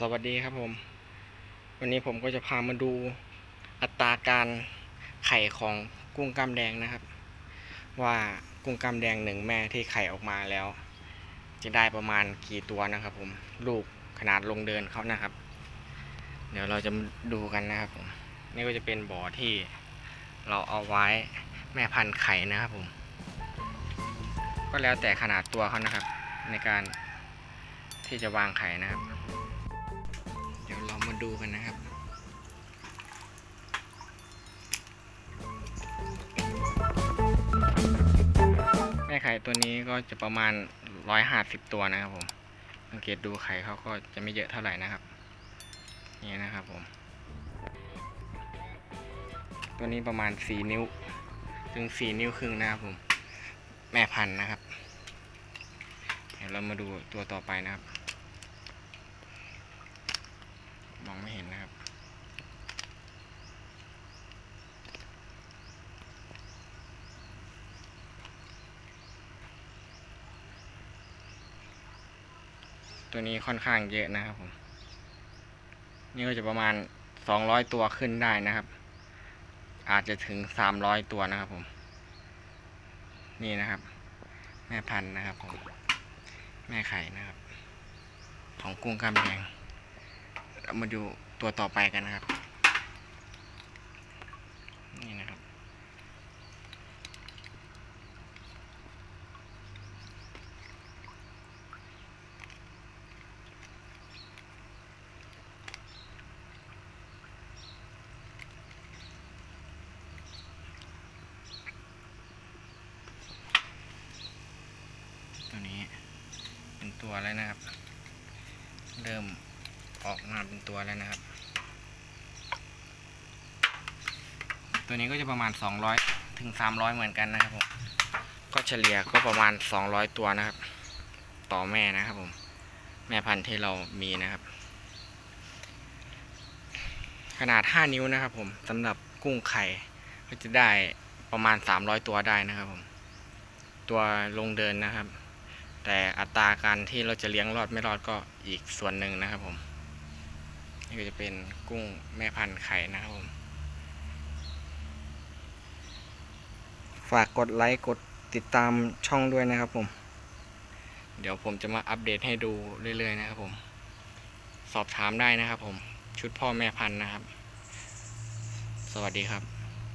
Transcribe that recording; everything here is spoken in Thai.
สวัสดีครับผม วันนี้ผมก็จะพามาดูอัตราการไข่ของกุ้งกล้ามแดงนะครับ ว่ากุ้งกล้ามแดงหนึ่งแม่ที่ไข่ออกมาแล้ว จะได้ประมาณกี่ตัวนะครับ ผมลูกขนาดลงเดินเขานะครับ เดี๋ยวเราจะดูกันนะครับผมนี่ก็จะเป็นบ่อที่เราเอาไว้แม่พันธุ์ไข่นะครับผม ก็แล้วแต่ขนาดตัวเขานะครับ ในการที่จะวางไข่นะครับ ดูกันนะครับแม่ไข่ตัวนี้ก็จะประมาณ150ตัวนะครับผมสังเกตดูไข่เขาก็จะไม่เยอะเท่าไหร่นะครับ นี่นะครับผม ตัวนี้ประมาณ4นิ้ว ถึง4นิ้วครึ่งนะครับผม แม่พันธุ์นะครับ เดี๋ยวเรามาดูตัวต่อไปนะครับ มองไม่เห็นนะครับ ตัวนี้ค่อนข้างเยอะนะครับผมนี่ก็จะประมาณสองร้อยตัวขึ้นได้นะครับ อาจจะถึงสามร้อยตัวนะครับผม นี่นะครับ แม่พันธุ์นะครับผม แม่ไข่นะครับ ของกุ้งกล้ามแดง มาดูตัวต่อไปกันนะครับ นี่นะครับ ตัวนี้ เป็นตัวแล้วนะครับ เริ่ม ออกมาเป็นตัวแล้วนะครับ ตัวนี้ก็จะประมาณ 200 ถึง 300 เหมือนกันนะครับผม ก็เฉลี่ยก็ประมาณ 200 ตัวนะครับ ต่อแม่นะครับผม แม่พันธุ์ที่เรามีนะครับ ขนาด 5 นิ้วนะครับผมสำหรับกุ้งไข่ก็จะได้ประมาณ 300 ตัวได้นะครับผม ตัวลงเดินนะครับแต่อัตราการที่เราจะเลี้ยงรอดไม่รอดก็อีกส่วนหนึ่งนะครับผม นี่ก็จะเป็นกุ้งแม่พันธุ์ไข่นะครับผม ฝากกดไลค์กดติดตามช่องด้วยนะครับผม เดี๋ยวผมจะมาอัปเดตให้ดูเรื่อยๆนะครับผม สอบถามได้นะครับผม ชุดพ่อแม่พันธุ์นะครับ สวัสดีครับ